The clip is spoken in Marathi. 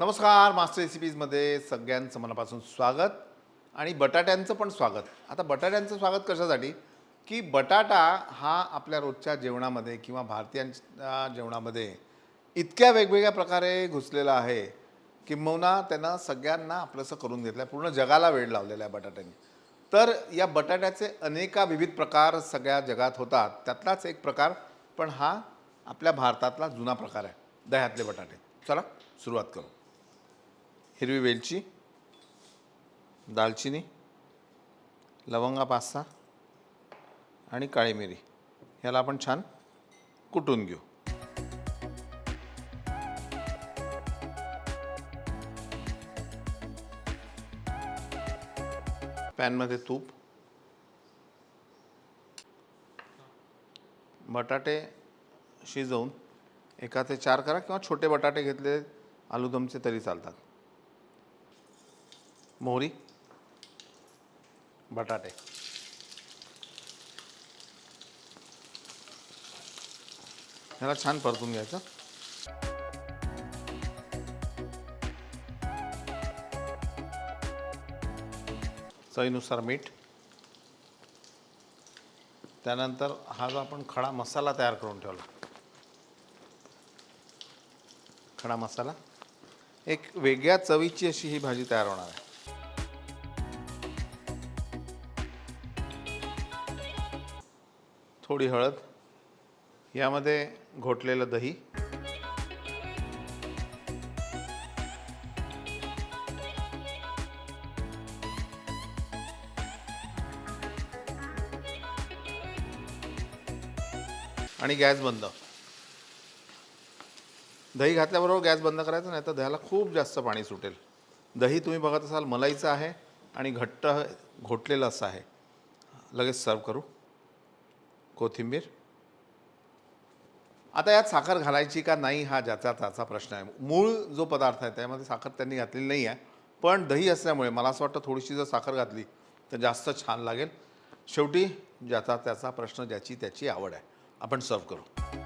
नमस्कार मास्टर रेसिपीजमध्ये सगळ्यांचं मनापासून स्वागत आणि बटाट्यांचं पण स्वागत. आता बटाट्यांचं स्वागत कशासाठी? की बटाटा हा आपल्या रोजच्या जेवणामध्ये किंवा भारतीयांच्या जेवणामध्ये इतक्या वेगवेगळ्या प्रकारे घुसलेला आहे किंबहुना त्यानं सगळ्यांना आपलंसं करून घेतलं आहे पूर्ण जगाला वेळ लावलेला आहे बटाट्याने. तर या बटाट्याचे अनेका विविध प्रकार सगळ्या जगात होतात. त्यातलाच एक प्रकार पण हा आपल्या भारतातला जुना प्रकार आहे. दह्यातले बटाटे. चला सुरुवात करू. हिरवी वेलची दालचिनी लवंगा पाच सहा आणि काळी मिरी. ह्याला आपण छान कुटून घेऊ. पॅनमध्ये तूप बटाटे शिजवून एका ते चार करा किंवा छोटे बटाटे घेतले आलूदमचे तरी चालतात. मोहरी? बटाटे. ह्याला छान परतून घ्यायचं. चवीनुसार मीठ. त्यानंतर हा जो आपण खडा मसाला तयार करून ठेवला. खडा मसाला. एक वेगळ्या चवीची अशी ही भाजी तयार होणार आहे. थोडी हळद यामध्ये घोटलेलं दही आणि गॅस बंद. दही घातल्याबरोबर गॅस बंद करायचा नाही तर दह्याला खूप जास्त पाणी सुटेल. दही तुम्ही बघत असाल मलाईचं आहे आणि घट्ट घोटलेलं असं आहे. लगेच सर्व करू. कोथिंबीर. आता यात साखर घालायची का नाही हा ज्याचा त्याचा प्रश्न आहे. मूळ जो पदार्थ आहे त्यामध्ये साखर त्यांनी घातलेली नाही आहे. पण दही असल्यामुळे मला असं वाटतं थोडीशी जर साखर घातली तर जास्त छान लागेल. शेवटी ज्याचा त्याचा प्रश्न ज्याची त्याची आवड आहे. आपण सर्व करू.